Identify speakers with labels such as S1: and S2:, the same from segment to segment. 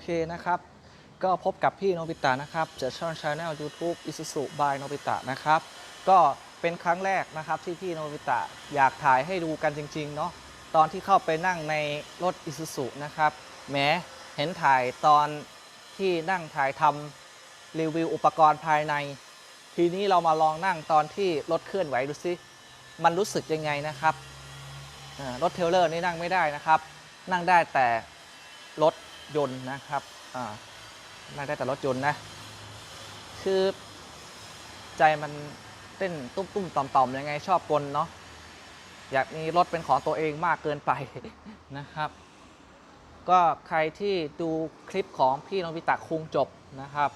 S1: เคนะครับ ก็พบกับพี่โนบิตะนะครับจากช่องชาแนล YouTube Isuzu by โนบิตะนะครับ ก็เป็นครั้งแรกนะครับที่พี่โนบิตะอยากถ่ายให้ดูกันจริงๆเนาะตอนที่เข้าไปนั่งในรถ Isuzu นะครับแหมเห็นถ่ายตอนที่นั่งถ่ายทำรีวิวอุปกรณ์ภายใน ทีนี้เรามาลองนั่งตอนที่รถเคลื่อนไหวดูซิ มันรู้สึกยังไงนะครับรถเทเลอร์นี่นั่งไม่ได้นะครับ นั่งได้แต่รถ ยนต์นะครับอ่านั่งได้แต่รถยนต์นะ คือใจมันเต้นตุ้มตุ้มต่อมต่อมยังไงชอบกลเนาะ อยากมีรถเป็นของตัวเองมากเกินไปนะครับ ก็ใครที่ดูคลิปของพี่นบิตะคุงจบนะครับ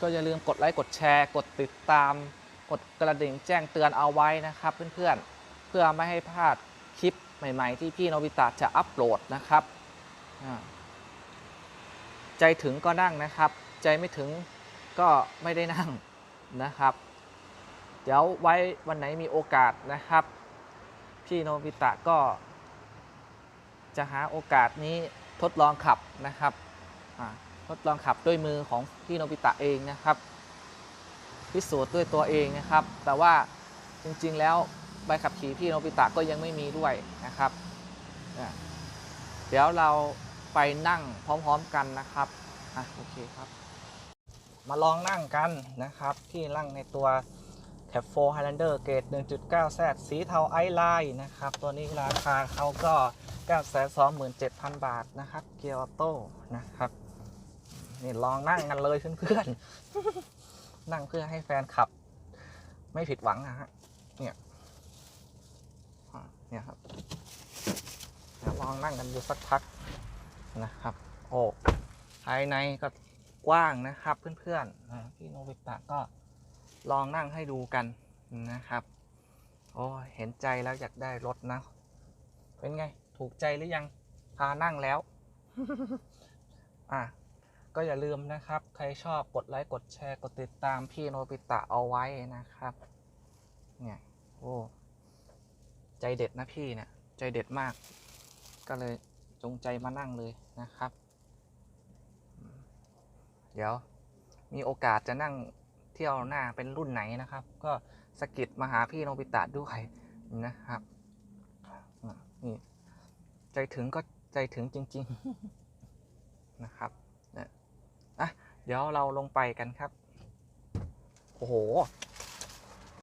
S1: ก็อย่าลืมกดไลค์กดแชร์ กดติดตาม กดกระดิ่งแจ้งเตือนเอาไว้นะครับเพื่อนๆ เพื่อไม่ให้พลาดคลิปใหม่ ๆ ที่พี่นบิตะจะอัปโหลดนะครับอ่า ใจถึงก็นั่งนะครับ ใจไม่ถึงก็ไม่ได้นั่งนะครับ เดี๋ยวไว้วันไหนมีโอกาสนะครับ พี่โนบิตะก็ จะหาโอกาสนี้ทดลองขับนะครับทดลองขับด้วยมือของพี่โนบิตะเองนะครับ พิสูจน์ด้วยตัวเองนะครับ แต่ว่าจริงๆแล้วใบขับขี่พี่โนบิตะก็ยังไม่มีด้วยนะครับ เดี๋ยวเรา ไปนั่งพร้อมๆกันนะครับอะโอเคครับ มาลองนั่งกันนะครับ ที่นั่งในตัว c a b 4 Highlander เกรด1.9 Z สีเทาไอไลน์นะครับ ตัวนี้ราคาเขาก็ 927,000 บาทนะครับ เกียร์ออโต้นะครับนี่ลองนั่งกันเลยเพื่อนๆ นั่งเพื่อให้แฟนขับ ไม่ผิดหวังนะฮะ เนี่ย เนี่ยครับลองนั่งกันดูสักพัก นะครับ โอ้ภายในก็กว้างนะครับเพื่อนๆพี่โนบิตะก็ลองนั่งให้ดูกันนะครับ โอ้เห็นใจแล้วอยากได้รถนะ เป็นไง ถูกใจหรือยัง พานั่งแล้ว อะ ก็อย่าลืมนะครับ ใครชอบกดไลค์ กดแชร์ กดติดตามพี่โนบิตะเอาไว้นะครับ เนี่ย โอ้ ใจเด็ดนะพี่เนี่ย ใจเด็ดมาก ก็เลย จงใจมานั่งเลยนะครับ เดี๋ยวมีโอกาสจะนั่งเที่ยวหน้าเป็นรุ่นไหนนะครับ ก็สะกิดมาหาพี่โนบิตะด้วยนะครับนี่ใจถึงก็ใจถึงจริง ๆนะครับนี่อะเดี๋ยวเราลงไปกันครับ โอ้โห